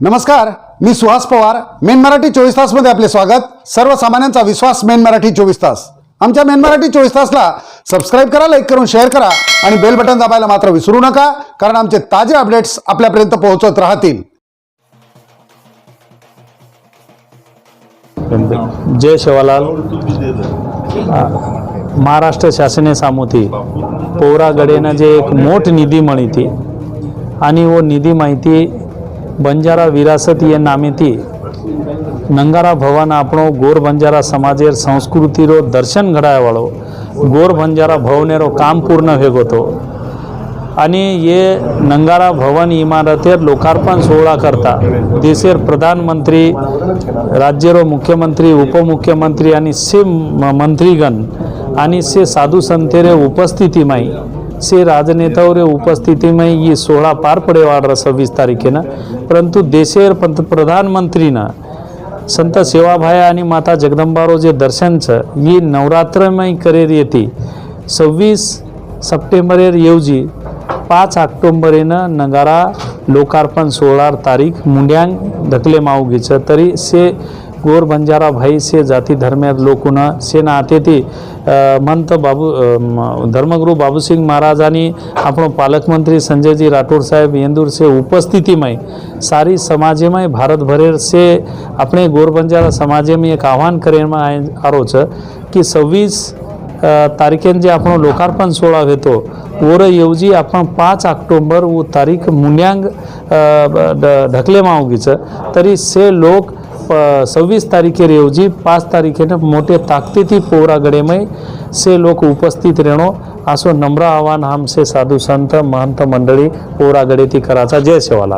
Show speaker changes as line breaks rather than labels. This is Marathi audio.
नमस्कार मी सुहास पवार. मेन मराठी चोवीस तासमध्ये आपले स्वागत. सर्वसामान्यांचा विश्वास मेन मराठी चोवीस तास. आमच्या मेन मराठी चोवीस तासला सबस्क्राईब करा लाईक करून शेअर करा आणि बेल बटन दाबायला मात्र विसरू नका कारण आमचे ताजे अपडेट्स आपल्यापर्यंत पोहोचत राहतील.
जय शिवालाल. महाराष्ट्र शासने सामोती पोरागडेनं जे एक मोठ निधी मळीती आणि वो निधी माहिती બંજારા વિરાસતી વિરાસતીએ નામેથી નંગારા ભવન આપણો ગોર બંજારા સમાજે સંસ્કૃતિરો દર્શન ઘડાવાળો ગોર બંજારા ભવનેરો કામ પૂર્ણ ભેગો હતો અને એ નંગારા ભવન ઇમારતેર લોકાર્પણ સોહળા કરતા દેશેર પ્રધાનમંત્રી રાજ્યનો મુખ્યમંત્રી, ઉપમુખ્યમંત્રી અને સે મંત્રીગણ અને સે સાધુ સંતેરે ઉપસ્થિતિમાં से राजनेताओं उपस्थिति में ही सोहळा पार पडेवाड सव्वीस तारखेनं परंतु देशेर पंत प्रधानमंत्रीनं संत सेवाभाया आणि माता जगदंबारो जे दर्शन ही नवरात्रमय करेर येते सव्वीस सप्टेंबरेर येवजी पाच ऑक्टोंबरेनं नगारा लोकार्पण सोळा तारीख मुंड्यांग धकले मावगीचं तरी से गोर बंजारा भाई से जाती धर्मेर लोकून से नाते ती अ, मंत बाबू अ, म- धर्मगुरु बाबूसिंग महाराज आणि આપણો પાલકમંત્રી સંજયજી રાઠોડ સાહેબ યેન્દુર છે ઉપસ્થિતિમાં સારી સમાજમાં ભારતભરેર છે આપણે ગોરબંજારા સમાજમાં એક આહવાન કરવામાં આરો છે की सव्वीस तारखेन जे आपण लोकार्पण सोहळा घेतो वर येवजी आपण पाच ऑक्टोंबर व तारीख मुंड्यांग अ, ब- ढ- ढकले मावगीचं तरी से लोक प- सव्वीस तारखेर येवजी पाच तारखेनं मोठे ताकदीती पोरागडेमय से लोक उपस्थित रेणो आसो नम्र आव्हान से साधु संत महंत मंडळी पोरागडे ती कराचा जय सेवाला